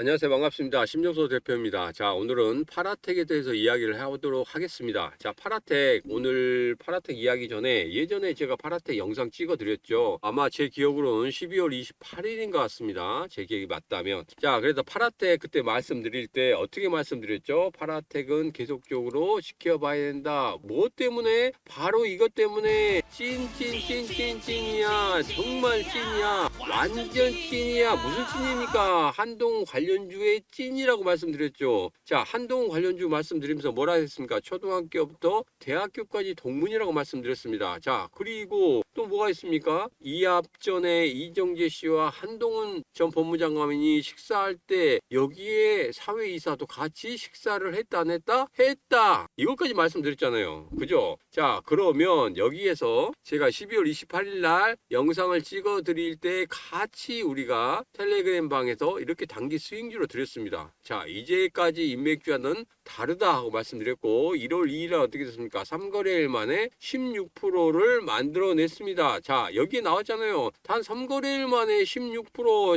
안녕하세요. 반갑습니다. 심정소 대표입니다. 자, 오늘은 파라텍에 대해서 이야기를 해보도록 하겠습니다. 자, 파라텍. 오늘 파라텍 이야기 전에 예전에 제가 파라텍 영상 찍어 드렸죠. 아마 제 기억으로는 12월 28일인 것 같습니다. 제 기억이 맞다면. 자, 그래서 파라텍 그때 말씀드릴 때 어떻게 말씀드렸죠? 파라텍은 계속적으로 지켜봐야 된다. 뭐 때문에? 바로 이것 때문에 찐찐찐찐찐이야. 정말 찐이야. 완전 찐이야. 무슨 찐입니까? 한동 관련 주의 찐이라고 말씀드렸죠. 자, 한동 관련주 말씀드리면서 뭐라 했습니까? 초등학교부터 대학교까지 동문이라고 말씀드렸습니다. 자, 그리고 또 뭐가 있습니까? 이합전에 이정재 씨와 한동훈 전 법무장관이 식사할 때 여기에 사회이사도 같이 식사를 했다 안 했다? 했다. 이것까지 말씀드렸잖아요. 그죠? 자, 그러면 여기에서 제가 12월 28일 날 영상을 찍어 드릴 때 같이 우리가 텔레그램 방에서 이렇게 단기 수익 주로 드렸습니다. 자, 이제까지 인맥주와는 다르다 하고 말씀드렸고 1월 2일 날 어떻게 됐습니까? 3거래일 만에 16%를 만들어냈습니다. 자, 여기에 나왔잖아요. 단 3거래일 만에 16%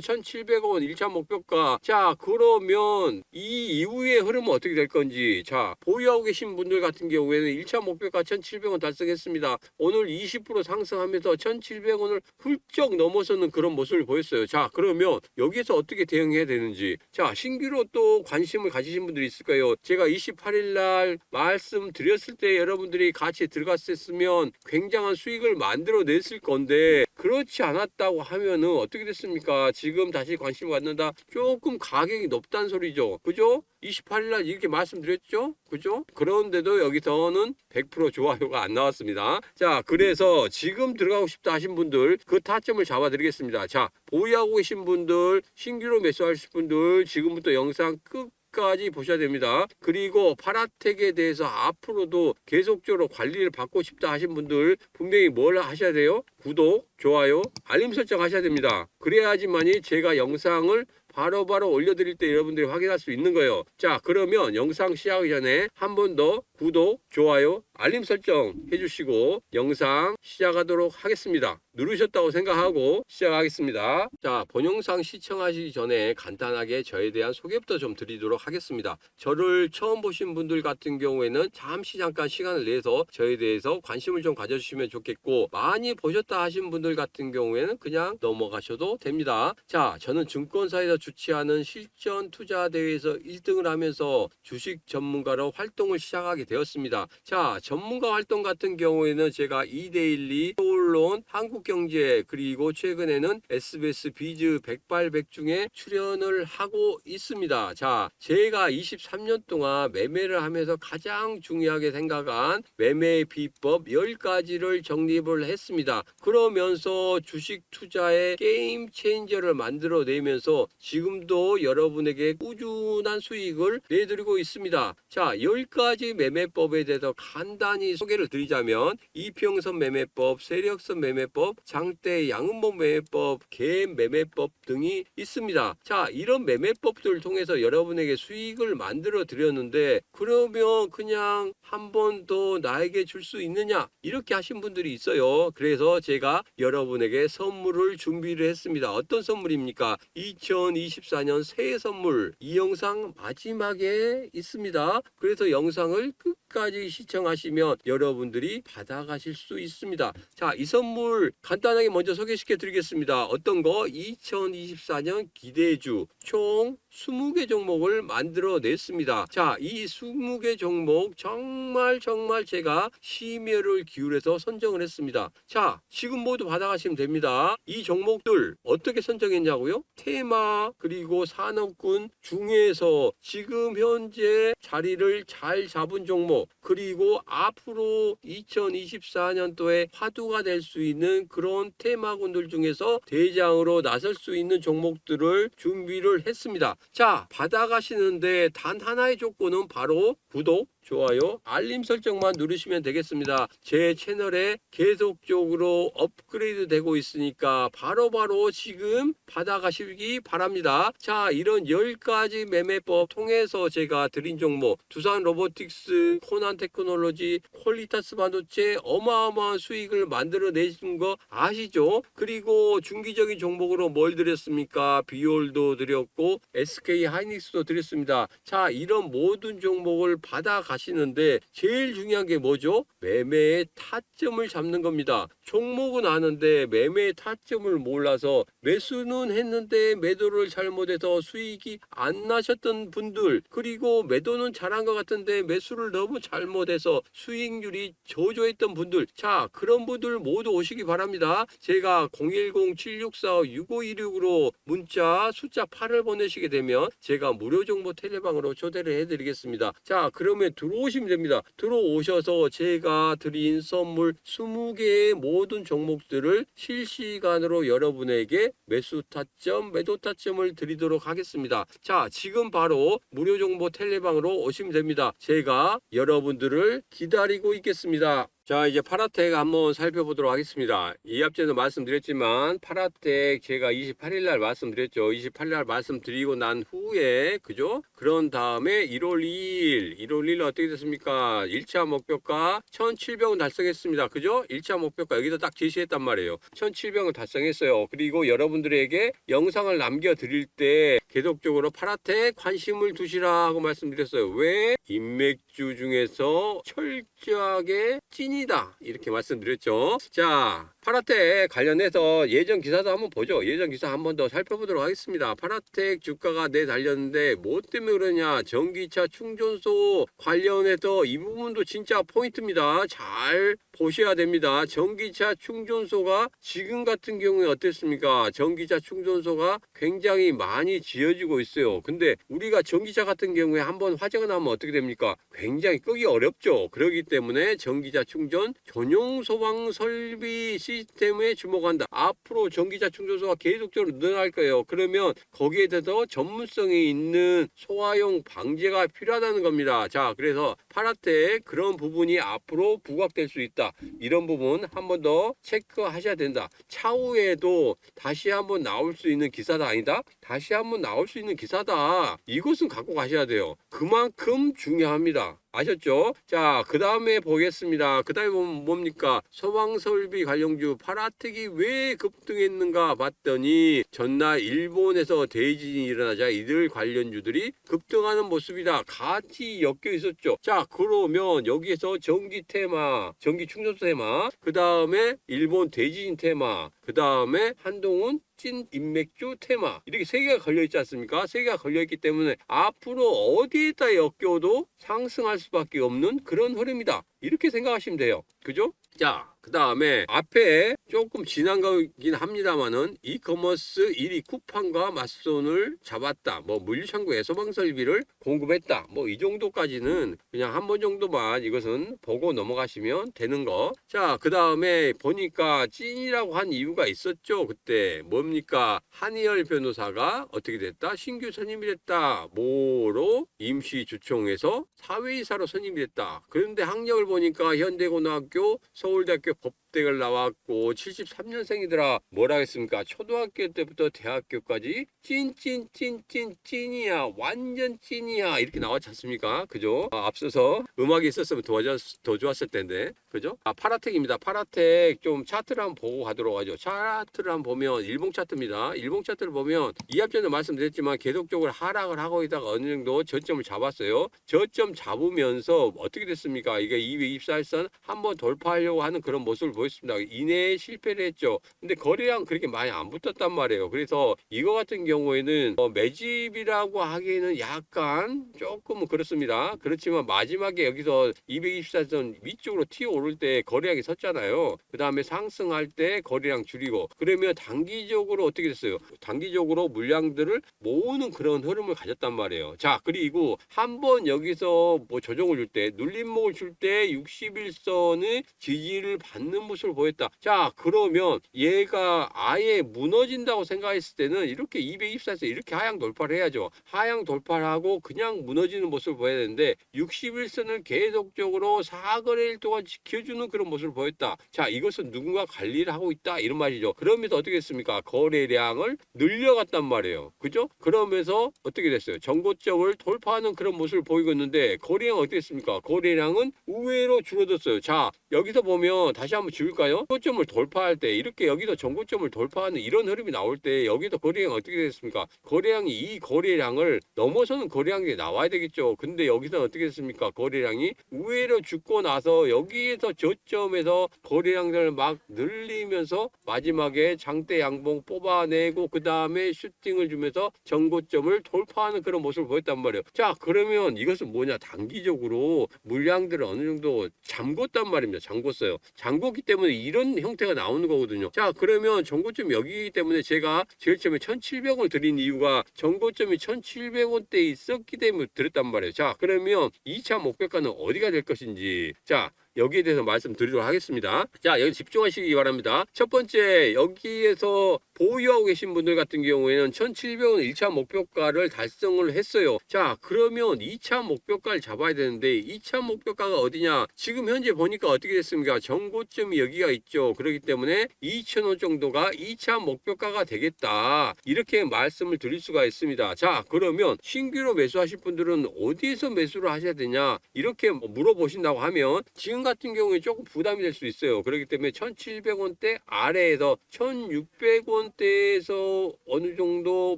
1,700원 1차 목표가. 자, 그러면 이 이후의 흐름은 어떻게 될 건지. 자, 보유하고 계신 분들 같은 경우에는 1차 목표가 1,700원 달성했습니다. 오늘 20% 상승하면서 1,700원을 훌쩍 넘어서는 그런 모습을 보였어요. 자, 그러면 여기에서 어떻게 대응해야 되는지. 자, 신규로 또 관심을 가지신 분들이 있을 거예요. 제가 28일 날 말씀드렸을 때 여러분들이 같이 들어갔었으면 굉장한 수익을 만들어냈을 건데 그렇지 않았다고 하면은 어떻게 됐습니까? 지금 다시 관심을 갖는다. 조금 가격이 높다는 소리죠. 그죠? 28일 날 이렇게 말씀드렸죠? 그죠? 그런데도 여기서는 100% 좋아요가 안 나왔습니다. 자, 그래서 지금 들어가고 싶다 하신 분들 그 타점을 잡아 드리겠습니다. 자, 보유하고 계신 분들, 신규로 매수하실 분들 지금부터 영상 끝 까지 보셔야 됩니다. 그리고 파라텍에 대해서 앞으로도 계속적으로 관리를 받고 싶다 하신 분들 분명히 뭘 하셔야 돼요? 구독, 좋아요, 알림 설정 하셔야 됩니다. 그래야지만이 제가 영상을 바로바로 올려드릴 때 여러분들이 확인할 수 있는 거예요. 자, 그러면 영상 시작하기 전에 한 번 더 구독, 좋아요, 알림 설정 해주시고 영상 시작하도록 하겠습니다. 누르셨다고 생각하고 시작하겠습니다. 자, 본영상 시청하시기 전에 간단하게 저에 대한 소개부터 좀 드리도록 하겠습니다. 저를 처음 보신 분들 같은 경우에는 잠시 잠깐 시간을 내서 저에 대해서 관심을 좀 가져주시면 좋겠고 많이 보셨다 하신 분들 같은 경우에는 그냥 넘어가셔도 됩니다. 자, 저는 증권사에서 주최하는 실전 투자 대회에서 1등을 하면서 주식 전문가로 활동을 시작하게 되었습니다. 자, 전문가 활동 같은 경우에는 제가 이데일리, 서울론, 한국경제 그리고 최근에는 SBS 비즈 백발백 중에 출연을 하고 있습니다. 자, 제가 23년 동안 매매를 하면서 가장 중요하게 생각한 매매 비법 10가지를 정립을 했습니다. 그러면서 주식 투자의 게임 체인저를 만들어 내면서 지금도 여러분에게 꾸준한 수익을 내드리고 있습니다. 자, 10가지 매매법에 대해서 간 단히 소개를 드리자면 이평선 매매법, 세력선 매매법, 장대 양음봉 매매법, 개 매매법 등이 있습니다. 자, 이런 매매법들을 통해서 여러분에게 수익을 만들어 드렸는데 그러면 그냥 한 번 더 나에게 줄 수 있느냐? 이렇게 하신 분들이 있어요. 그래서 제가 여러분에게 선물을 준비를 했습니다. 어떤 선물입니까? 2024년 새해 선물 이 영상 마지막에 있습니다. 그래서 영상을 끝까지 시청하시 면 여러분들이 받아가실 수 있습니다. 자, 이 선물 간단하게 먼저 소개시켜 드리겠습니다. 어떤 거? 2024년 기대주 총 20개 종목을 만들어 냈습니다. 자, 이 20개 종목 정말 정말 제가 심혈을 기울여서 선정을 했습니다. 자, 지금 모두 받아가시면 됩니다. 이 종목들 어떻게 선정했냐고요? 테마 그리고 산업군 중에서 지금 현재 자리를 잘 잡은 종목 그리고 앞으로 2024년도에 화두가 될 수 있는 그런 테마군들 중에서 대장으로 나설 수 있는 종목들을 준비를 했습니다. 자, 받아가시는데 단 하나의 조건은 바로 구독, 좋아요, 알림 설정만 누르시면 되겠습니다. 제 채널에 계속적으로 업그레이드 되고 있으니까 바로 바로 지금 받아가시기 바랍니다. 자, 이런 10가지 매매법 통해서 제가 드린 종목 두산 로보틱스, 코난 테크놀로지, 퀄리타스 반도체 어마어마한 수익을 만들어내신 거 아시죠? 그리고 중기적인 종목으로 뭘 드렸습니까? 비올도 드렸고 SK 하이닉스도 드렸습니다. 자, 이런 모든 종목을 받아 가 시는데 제일 중요한 게 뭐죠? 매매의 타점을 잡는 겁니다. 종목은 아는데 매매의 타점을 몰라서 매수는 했는데 매도를 잘못해서 수익이 안 나셨던 분들 그리고 매도는 잘한 것 같은데 매수를 너무 잘못해서 수익률이 저조했던 분들 자 그런 분들 모두 오시기 바랍니다. 제가 010-7645-6516으로 문자 숫자 8을 보내시게 되면 제가 무료 정보 텔레방으로 초대를 해드리겠습니다. 자 그러면 들어오시면 됩니다. 들어오셔서 제가 드린 선물 20개의 모든 종목들을 실시간으로 여러분에게 매수 타점, 매도 타점을 드리도록 하겠습니다. 자, 지금 바로 무료 정보 텔레방으로 오시면 됩니다. 제가 여러분들을 기다리고 있겠습니다. 자, 이제 파라텍 한번 살펴보도록 하겠습니다. 이 앞전에도 말씀드렸지만 파라텍 제가 28일 날 말씀드렸죠. 28일 날 말씀드리고 난 후에 그죠? 그런 다음에 1월 2일, 1월 2일 어떻게 됐습니까? 1차 목표가 1,700원 달성했습니다. 그죠? 1차 목표가 여기다 딱 제시했단 말이에요. 1,700원 달성했어요. 그리고 여러분들에게 영상을 남겨 드릴 때 계속적으로 파라텍 관심을 두시라고 말씀드렸어요. 왜? 인맥주 중에서 철저하게 찐이다. 이렇게 말씀드렸죠. 자, 파라텍 관련해서 예전 기사도 한번 보죠. 예전 기사 한번 더 살펴보도록 하겠습니다. 파라텍 주가가 내 달렸는데 뭐 때문에 그러냐? 전기차 충전소 관련해서 이 부분도 진짜 포인트입니다. 잘 보셔야 됩니다. 전기차 충전소가 지금 같은 경우에 어땠습니까? 전기차 충전소가 굉장히 많이 지어지고 있어요. 근데 우리가 전기차 같은 경우에 한번 화재가 나면 어떻게 됩니까? 굉장히 끄기 어렵죠. 그렇기 때문에 전기차 충전 전용 소방 설비 시스템에 주목한다. 앞으로 전기차 충전소가 계속적으로 늘어날 거예요. 그러면 거기에 대해서 전문성이 있는 소화용 방제가 필요하다는 겁니다. 자, 그래서 파라텍 그런 부분이 앞으로 부각될 수 있다. 이런 부분 한 번 더 체크하셔야 된다. 차후에도 다시 한번 나올 수 있는 기사다 아니다? 다시 한번 나올 수 있는 기사다. 이것은 갖고 가셔야 돼요. 그만큼 중요합니다. 아셨죠? 자, 그 다음에 보겠습니다. 그 다음에 보면 뭡니까? 소방설비 관련주 파라텍이 왜 급등했는가 봤더니 전날 일본에서 대지진이 일어나자 이들 관련주들이 급등하는 모습이다. 같이 엮여 있었죠. 자, 그러면 여기에서 전기 테마, 전기 충전소 테마, 그 다음에 일본 대지진 테마, 그 다음에 한동훈 찐 인맥주 테마 이렇게 세 개가 걸려 있지 않습니까? 세 개가 걸려 있기 때문에 앞으로 어디에다 엮여도 상승할 수밖에 없는 그런 흐름이다. 이렇게 생각하시면 돼요. 그죠? 자, 그 다음에 앞에 조금 지난 거긴 합니다만은 이커머스 1위 쿠팡과 맞손을 잡았다. 뭐 물류창고에 소방설비를 공급했다. 뭐 이 정도까지는 그냥 한 번 정도만 이것은 보고 넘어가시면 되는 거. 자, 그 다음에 보니까 찐이라고 한 이유가 있었죠. 그때 뭡니까? 한의열 변호사가 어떻게 됐다? 신규 선임이 됐다. 뭐로? 임시 주총에서 사회이사로 선임이 됐다. 그런데 학력을 보니까 현대고등학교, 서울대학교 법 대를 나왔고 73년생이더라. 뭐라 했습니까? 초등학교 때부터 대학교까지 찐찐찐찐 찐이야. 완전 찐이야. 이렇게 나왔지 않습니까? 그죠? 아, 앞서서 음악이 있었으면 더, 더 좋았을 텐데. 그죠? 아, 파라텍입니다. 파라텍 좀 차트를 한번 보고 가도록 하죠. 차트를 한번 보면 일봉 차트입니다. 일봉 차트를 보면 이 앞전에 말씀드렸지만 계속적으로 하락을 하고 있다가 어느 정도 저점을 잡았어요. 저점 잡으면서 어떻게 됐습니까? 이게 224일선 한번 돌파하려고 하는 그런 모습을 보 였습니다. 이내에 실패를 했죠. 근데 거래량 그렇게 많이 안 붙었단 말이에요. 그래서 이거 같은 경우에는 어, 매집이라고 하기에는 약간 조금은 그렇습니다. 그렇지만 마지막에 여기서 224선 위쪽으로 튀어 오를 때 거래량이 섰잖아요. 그 다음에 상승할 때 거래량 줄이고 그러면 단기적으로 어떻게 됐어요? 단기적으로 물량들을 모으는 그런 흐름을 가졌단 말이에요. 자 그리고 한번 여기서 뭐 조정을 줄 때 눌림목을 줄 때 61선의 지지를 받는 모습을 보였다. 자, 그러면 얘가 아예 무너진다고 생각했을 때는 이렇게 224에서 이렇게 하향 돌파를 해야죠. 하향 돌파를 하고 그냥 무너지는 모습을 보여야 되는데 61선을 계속적으로 4거래일 동안 지켜주는 그런 모습을 보였다. 자, 이것은 누군가 관리를 하고 있다 이런 말이죠. 그러면서 어떻게 했습니까? 거래량을 늘려갔단 말이에요. 그죠? 그러면서 어떻게 됐어요? 정고점을 돌파하는 그런 모습을 보이고 있는데 거래량 어떻게 했습니까? 거래량은 의외로 줄어들었어요. 자, 여기서 보면 다시 한번 지울까요? 고점을 돌파할 때 이렇게 여기서 정고점을 돌파하는 이런 흐름이 나올 때 여기서 거래량 어떻게 됐습니까? 거래량이 이 거래량을 넘어서는 거래량이 나와야 되겠죠. 근데 여기서 어떻게 됐습니까? 거래량이 의외로 죽고 나서 여기에서 저점에서 거래량들을 막 늘리면서 마지막에 장대 양봉 뽑아내고 그 다음에 슈팅을 주면서 정고점을 돌파하는 그런 모습을 보였단 말이에요. 자 그러면 이것은 뭐냐 단기적으로 물량들을 어느 정도 잠궜단 말입니다. 잠궜어요. 잠궜기 때문에 이런 형태가 나오는 거거든요. 자 그러면 정고점 여기이기 때문에 제가 제일 처음에 1,700원을 드린 이유가 정고점이 1,700원대에 있었기 때문에 드렸단 말이에요. 자 그러면 2차 목표가는 어디가 될 것인지 자 여기에 대해서 말씀드리도록 하겠습니다. 자, 여기 집중하시기 바랍니다. 첫 번째, 여기에서 보유하고 계신 분들 같은 경우에는 1,700원 1차 목표가를 달성을 했어요. 자, 그러면 2차 목표가를 잡아야 되는데 2차 목표가가 어디냐? 지금 현재 보니까 어떻게 됐습니까? 정고점이 여기가 있죠. 그렇기 때문에 2,000원 정도가 2차 목표가가 되겠다. 이렇게 말씀을 드릴 수가 있습니다. 자, 그러면 신규로 매수하실 분들은 어디에서 매수를 하셔야 되냐? 이렇게 뭐 물어보신다고 하면 지금 같은 경우에 조금 부담이 될 수 있어요. 그렇기 때문에 1,700원대 아래에서 1,600원대에서 어느 정도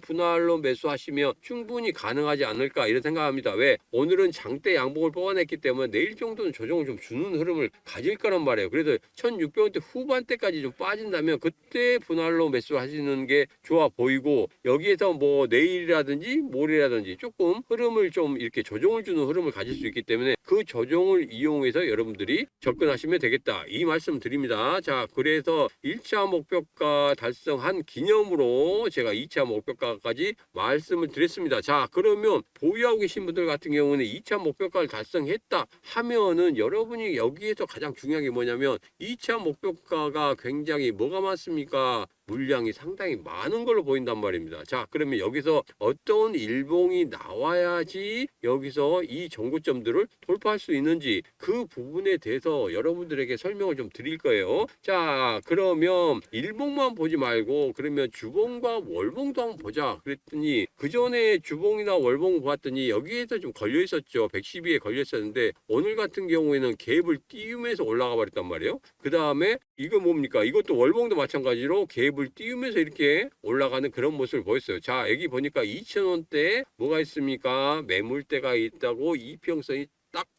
분할로 매수하시면 충분히 가능하지 않을까 이런 생각합니다. 왜? 오늘은 장대 양봉을 뽑아냈기 때문에 내일 정도는 조정을 좀 주는 흐름을 가질 거란 말이에요. 그래서 1,600원대 후반대까지 좀 빠진다면 그때 분할로 매수하시는 게 좋아 보이고 여기에서 뭐 내일이라든지 모레라든지 조금 흐름을 좀 이렇게 조정을 주는 흐름을 가질 수 있기 때문에 그 조정을 이용해서 여러분들이 접근하시면 되겠다. 이 말씀 드립니다. 자, 그래서 1차 목표가 달성한 기념으로 제가 2차 목표가까지 말씀을 드렸습니다. 자, 그러면 보유하고 계신 분들 같은 경우는 2차 목표가를 달성했다 하면은 여러분이 여기에서 가장 중요한 게 뭐냐면 2차 목표가가 굉장히 뭐가 많습니까? 물량이 상당히 많은 걸로 보인단 말입니다. 자, 그러면 여기서 어떤 일봉이 나와야지 여기서 이 정고점들을 돌파할 수 있는지 그 부분에 대해서 여러분들에게 설명을 좀 드릴 거예요. 자, 그러면 일봉만 보지 말고 그러면 주봉과 월봉도 한번 보자. 그랬더니 그 전에 주봉이나 월봉 보았더니 여기에서 좀 걸려 있었죠. 112에 걸려 있었는데 오늘 같은 경우에는 갭을 띄우면서 올라가 버렸단 말이에요. 그 다음에 이거 뭡니까? 이것도 월봉도 마찬가지로 갭을 띄우면서 이렇게 올라가는 그런 모습을 보였어요. 자, 여기 보니까 2,000원대 뭐가 있습니까? 매물대가 있다고 이평선이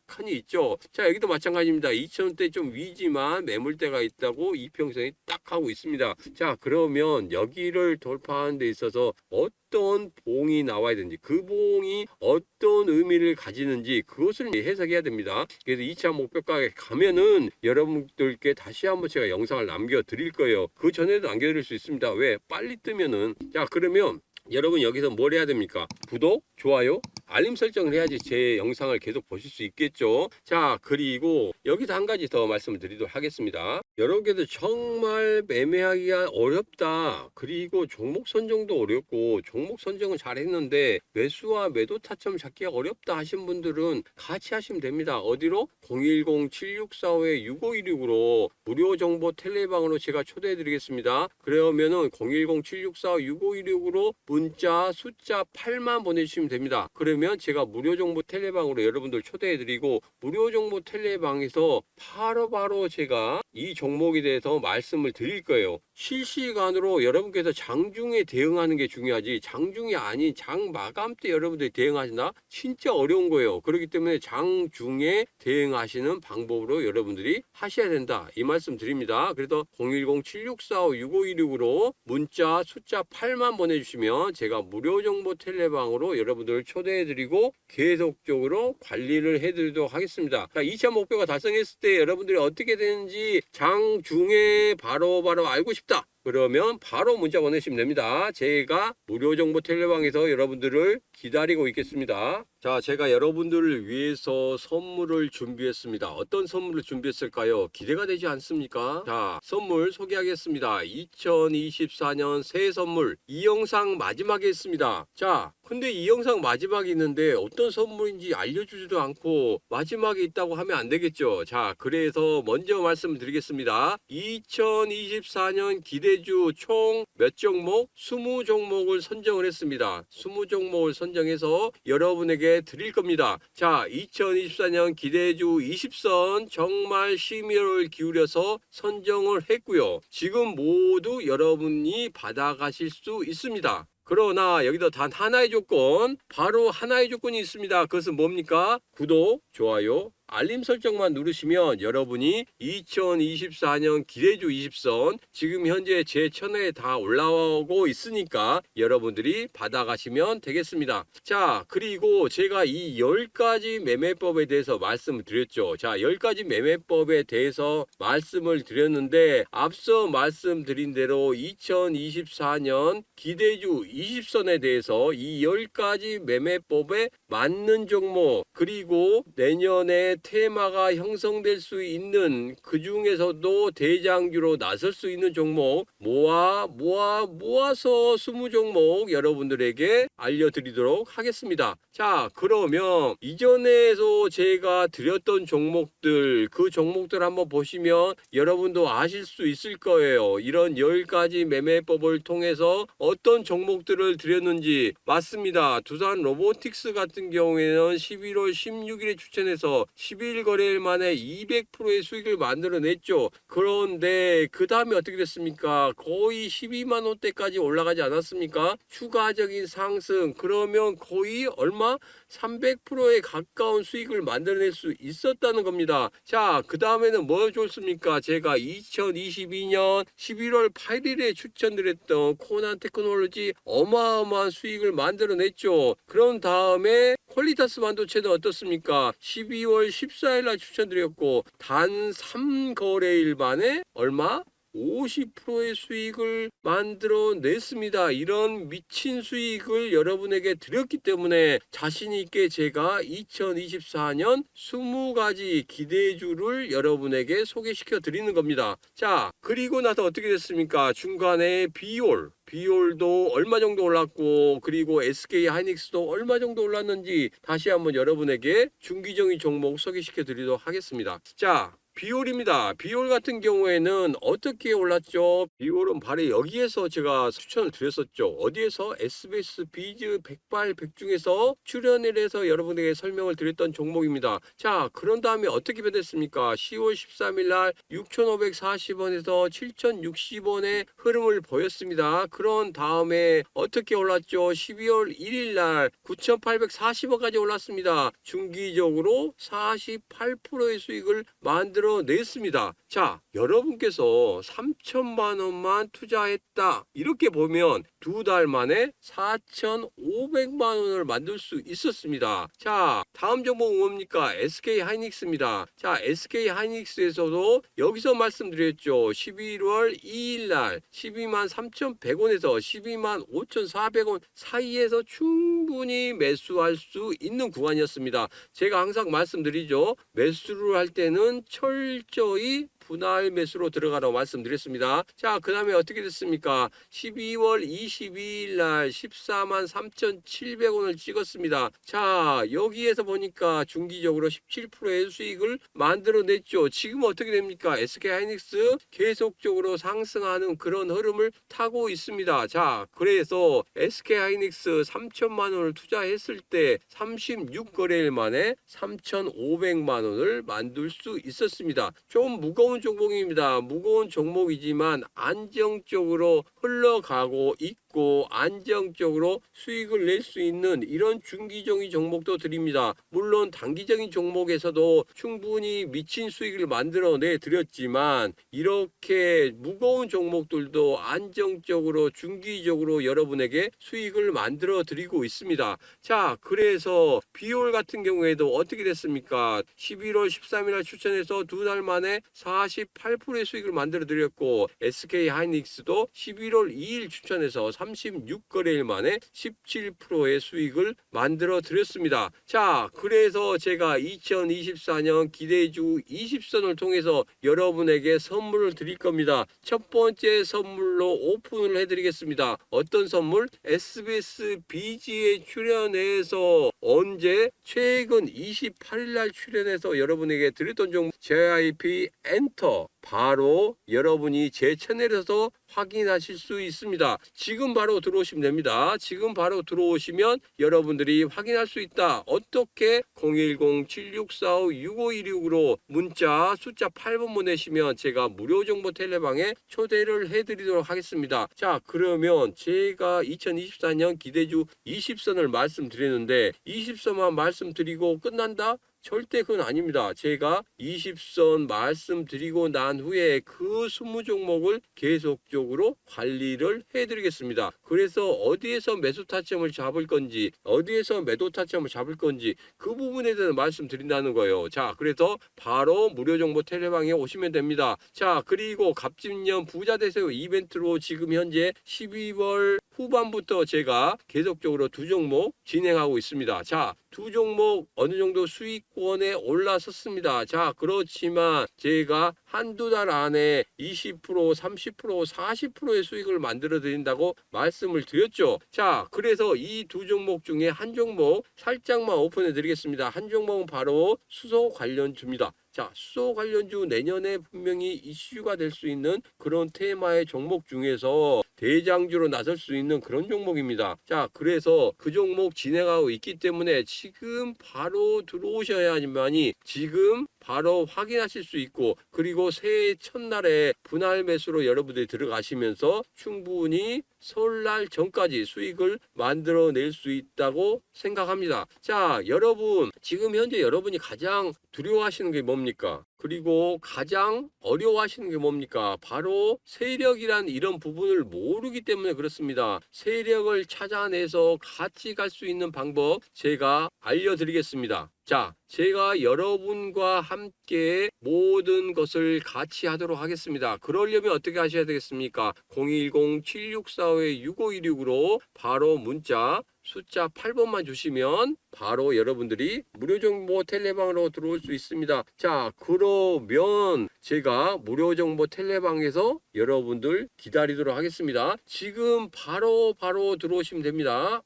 딱 하니 있죠. 자, 여기도 마찬가지입니다. 2,000원대 좀 위지만 매물대가 있다고 이평선이 딱 하고 있습니다. 자, 그러면 여기를 돌파하는 데 있어서 어떤 봉이 나와야 되는지 그 봉이 어떤 의미를 가지는지 그것을 해석해야 됩니다. 그래서 2차 목표가에 가면은 여러분들께 다시 한번 제가 영상을 남겨 드릴 거예요. 그 전에도 남겨 드릴 수 있습니다. 왜? 빨리 뜨면은 자, 그러면 여러분 여기서 뭘 해야 됩니까? 구독, 좋아요, 알림 설정을 해야지 제 영상을 계속 보실 수 있겠죠. 자, 그리고 여기서 한 가지 더 말씀을 드리도록 하겠습니다. 여러분께도 정말 매매하기가 어렵다. 그리고 종목 선정도 어렵고 종목 선정은 잘했는데 매수와 매도 타점 잡기가 어렵다 하신 분들은 같이 하시면 됩니다. 어디로? 010-7645-6516으로 무료 정보 텔레방으로 제가 초대해 드리겠습니다. 그러면은 010-7645-6516으로 문자 숫자 8만 보내주시면 됩니다. 그러면 제가 무료 정보 텔레방으로 여러분들 초대해 드리고 무료 정보 텔레방에서 바로바로 제가 이 종목에 대해서 말씀을 드릴 거예요. 실시간으로 여러분께서 장중에 대응하는 게 중요하지 장중이 아닌 장 마감 때 여러분들이 대응하시나 진짜 어려운 거예요. 그렇기 때문에 장중에 대응하시는 방법으로 여러분들이 하셔야 된다. 이 말씀 드립니다. 그래서 010-7645-6516으로 문자 숫자 8만 보내주시면 제가 무료 정보 텔레방으로 여러분들을 초대해 드리고 계속적으로 관리를 해 드리도록 하겠습니다. 자, 2차 목표가 달성했을 때 여러분들이 어떻게 되는지 장중에 바로바로 알고 싶다. 그러면 바로 문자 보내시면 됩니다. 제가 무료 정보 텔레방에서 여러분들을 기다리고 있겠습니다. 자, 제가 여러분들을 위해서 선물을 준비했습니다. 어떤 선물을 준비했을까요? 기대가 되지 않습니까? 자, 선물 소개하겠습니다. 2024년 새해 선물 이 영상 마지막에 있습니다. 자, 근데 이 영상 마지막에 있는데 어떤 선물인지 알려주지도 않고 마지막에 있다고 하면 안 되겠죠. 자, 그래서 먼저 말씀드리겠습니다. 2024년 기대주 총 몇 종목? 20종목을 선정을 했습니다. 20종목을 선정해서 여러분에게 드릴 겁니다. 자, 2024년 기대주 20선 정말 심혈을 기울여서 선정을 했고요. 지금 모두 여러분이 받아가실 수 있습니다. 그러나 여기도 단 하나의 조건, 바로 하나의 조건이 있습니다. 그것은 뭡니까? 구독, 좋아요, 알림 설정만 누르시면 여러분이 2024년 기대주 20선 지금 현재 제 채널에 다 올라오고 있으니까 여러분들이 받아가시면 되겠습니다. 자, 그리고 제가 이 10가지 매매법에 대해서 말씀을 드렸죠. 자, 10가지 매매법에 대해서 말씀을 드렸는데 앞서 말씀드린 대로 2024년 기대주 20선에 대해서 이 10가지 매매법에 맞는 종목 그리고 내년에 테마가 형성될 수 있는 그 중에서도 대장주로 나설 수 있는 종목 모아 모아 모아서 20종목 여러분들에게 알려드리도록 하겠습니다. 자 그러면 이전에서 제가 드렸던 종목들 그 종목들 한번 보시면 여러분도 아실 수 있을 거예요. 이런 10가지 매매법을 통해서 어떤 종목들을 드렸는지 맞습니다. 두산 로보틱스 같은 경우에는 11월 16일에 추천해서 11 거래일 만에 200%의 수익을 만들어냈죠. 그런데 그 다음에 어떻게 됐습니까? 거의 12만 원대까지 올라가지 않았습니까? 추가적인 상승 그러면 거의 얼마? 300%에 가까운 수익을 만들어낼 수 있었다는 겁니다. 자, 그 다음에는 뭐 줬습니까? 제가 2022년 11월 8일에 추천드렸던 코난 테크놀로지 어마어마한 수익을 만들어냈죠. 그런 다음에 퀄리타스 반도체는 어떻습니까? 12월 14일 날 추천드렸고 단 3거래일 만에 얼마? 50%의 수익을 만들어 냈습니다. 이런 미친 수익을 여러분에게 드렸기 때문에 자신 있게 제가 2024년 20가지 기대주를 여러분에게 소개시켜 드리는 겁니다. 자, 그리고 나서 어떻게 됐습니까? 중간에 비올 비올도 얼마 정도 올랐고 그리고 SK 하이닉스도 얼마 정도 올랐는지 다시 한번 여러분에게 중기적인 종목 소개시켜 드리도록 하겠습니다. 자, 비올입니다. 비올 같은 경우에는 어떻게 올랐죠? 비올은 바로 여기에서 제가 추천을 드렸었죠. 어디에서? SBS 비즈 백발 백중에서 출연을 해서 여러분에게 설명을 드렸던 종목입니다. 자, 그런 다음에 어떻게 변했습니까? 10월 13일 날 6,540원에서 7,060원의 흐름을 보였습니다. 그런 다음에 어떻게 올랐죠? 12월 1일 날 9,840원까지 올랐습니다. 중기적으로 48%의 수익을 만들어 냈습니다. 자, 여러분께서 3천만 원만 투자했다. 이렇게 보면 두 달 만에 4,500만 원을 만들 수 있었습니다. 자, 다음 종목은 뭡니까? SK 하이닉스입니다. 자, SK 하이닉스에서도 여기서 말씀드렸죠. 11월 2일 날 12만 3,100원에서 12만 5,400원 사이에서 충분히 매수할 수 있는 구간이었습니다. 제가 항상 말씀드리죠. 매수를 할 때는 철저히 분할 매수로 들어가라고 말씀드렸습니다. 자, 그 다음에 어떻게 됐습니까? 12월 22일 날 14만 3,700원을 찍었습니다. 자, 여기에서 보니까 중기적으로 17%의 수익을 만들어냈죠. 지금 어떻게 됩니까? SK 하이닉스 계속적으로 상승하는 그런 흐름을 타고 있습니다. 자, 그래서 SK 하이닉스 3천만 원을 투자했을 때 36거래일 만에 3,500만 원을 만들 수 있었습니다. 좀 무거운 종목입니다. 무거운 종목이지만 안정적으로 흘러가고 있고 안정적으로 수익을 낼 수 있는 이런 중기적인 종목도 드립니다. 물론 단기적인 종목에서도 충분히 미친 수익을 만들어내 드렸지만 이렇게 무거운 종목들도 안정적으로 중기적으로 여러분에게 수익을 만들어 드리고 있습니다. 자, 그래서 비올 같은 경우에도 어떻게 됐습니까? 11월 13일 날 추천해서 두 달 만에 48%의 수익을 만들어 드렸고 SK 하이닉스도 11월 2일 추천해서 36거래일 만에 17%의 수익을 만들어 드렸습니다. 자, 그래서 제가 2024년 기대주 20선을 통해서 여러분에게 선물을 드릴 겁니다. 첫 번째 선물로 오픈을 해드리겠습니다. 어떤 선물? SBS BG에 출연해서 언제 최근 28일 날 출연해서 여러분에게 드렸던 종목 JIP 엔터 바로 여러분이 제 채널에서 확인하실 수 있습니다. 지금 바로 들어오시면 됩니다. 지금 바로 들어오시면 여러분들이 확인할 수 있다. 어떻게 010-7645-6516으로 문자 숫자 8번 보내시면 제가 무료 정보 텔레방에 초대를 해드리도록 하겠습니다. 자 그러면 제가 2024년 기대주 20선을 말씀드렸는데 20선만 말씀드리고 끝난다? 절대 그건 아닙니다. 제가 20선 말씀드리고 난 후에 그 20종목을 계속적으로 관리를 해드리겠습니다. 그래서 어디에서 매수 타점을 잡을 건지, 어디에서 매도 타점을 잡을 건지 그 부분에 대해서 말씀드린다는 거예요. 자, 그래서 바로 무료 정보 텔레방에 오시면 됩니다. 자, 그리고 갑진년 부자 되세요 이벤트로 지금 현재 12월 후반부터 제가 계속적으로 두 종목 진행하고 있습니다. 자, 두 종목 어느 정도 수익 권에 올라섰습니다. 자, 그렇지만 제가 한두 달 안에 20%, 30%, 40%의 수익을 만들어 드린다고 말씀을 드렸죠. 자, 그래서 이 두 종목 중에 한 종목 살짝만 오픈해 드리겠습니다. 한 종목은 바로 수소 관련주입니다. 자, 수소 관련주 내년에 분명히 이슈가 될 수 있는 그런 테마의 종목 중에서 대장주로 나설 수 있는 그런 종목입니다. 자, 그래서 그 종목 진행하고 있기 때문에 지금 바로 들어오셔야만이 지금 바로 확인하실 수 있고 그리고 새해 첫날에 분할 매수로 여러분들이 들어가시면서 충분히 설날 전까지 수익을 만들어낼 수 있다고 생각합니다. 자, 여러분 지금 현재 여러분이 가장 두려워하시는 게 뭡니까? 그리고 가장 어려워하시는 게 뭡니까? 바로 세력이란 이런 부분을 모르기 때문에 그렇습니다. 세력을 찾아내서 같이 갈 수 있는 방법 제가 알려드리겠습니다. 자, 제가 여러분과 함께 모든 것을 같이 하도록 하겠습니다. 그러려면 어떻게 하셔야 되겠습니까? 010-7645-6516으로 바로 문자 숫자 8번만 주시면 바로 여러분들이 무료 정보 텔레방으로 들어올 수 있습니다. 자, 그러면 제가 무료 정보 텔레방에서 여러분들 기다리도록 하겠습니다. 지금 바로 바로 들어오시면 됩니다.